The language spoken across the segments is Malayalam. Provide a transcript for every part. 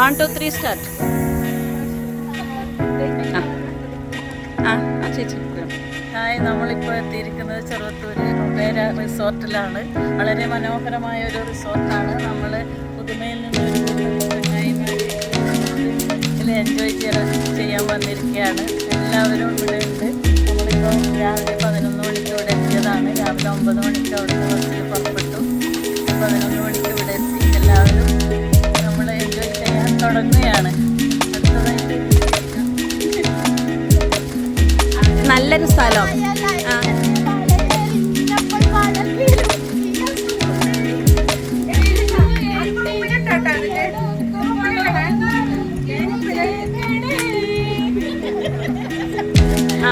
വൺ ടു ത്രീ സ്റ്റാർട്ട് ആ. ആ ചേച്ചി. ഹായ് നമ്മളിപ്പോൾ എത്തിയിരിക്കുന്നത് ചെറുവത്തൂര് ഒബേര റിസോർട്ടിലാണ്. വളരെ മനോഹരമായ ഒരു റിസോർട്ടാണ്. നമ്മൾ പുതുമയിൽ നിന്ന് എൻജോയ് ചെയ്യാൻ വന്നിരിക്കുകയാണ്. എല്ലാവരും ഇവിടെ നല്ലൊരു സ്ഥലം. ആ.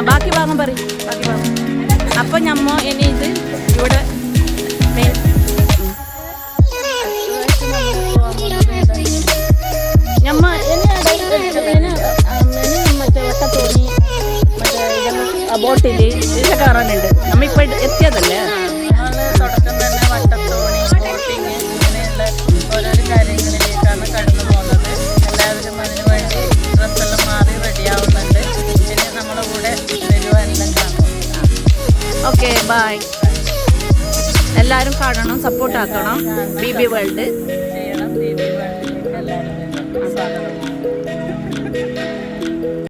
ബാക്കി ഭാഗം പറയും. ബാക്കി ഭാഗം. അപ്പോൾ ഞമ്മ ഇനി ഇത് ഇവിടെ ബോട്ടിൽ ഇതൊക്കെ പറയാനുണ്ട് നമ്മളിപ്പോൾ എത്തിയതല്ലേ? തന്നെ എല്ലാവരും മാറി കൂടെ ഓക്കെ ബൈ എല്ലാവരും കാണണം സപ്പോർട്ട് ആക്കണം. ബി ബി വേൾഡ് ചെയ്യണം ബി ബി വേൾഡിലേക്ക് എല്ലാവരും സ്വാഗതം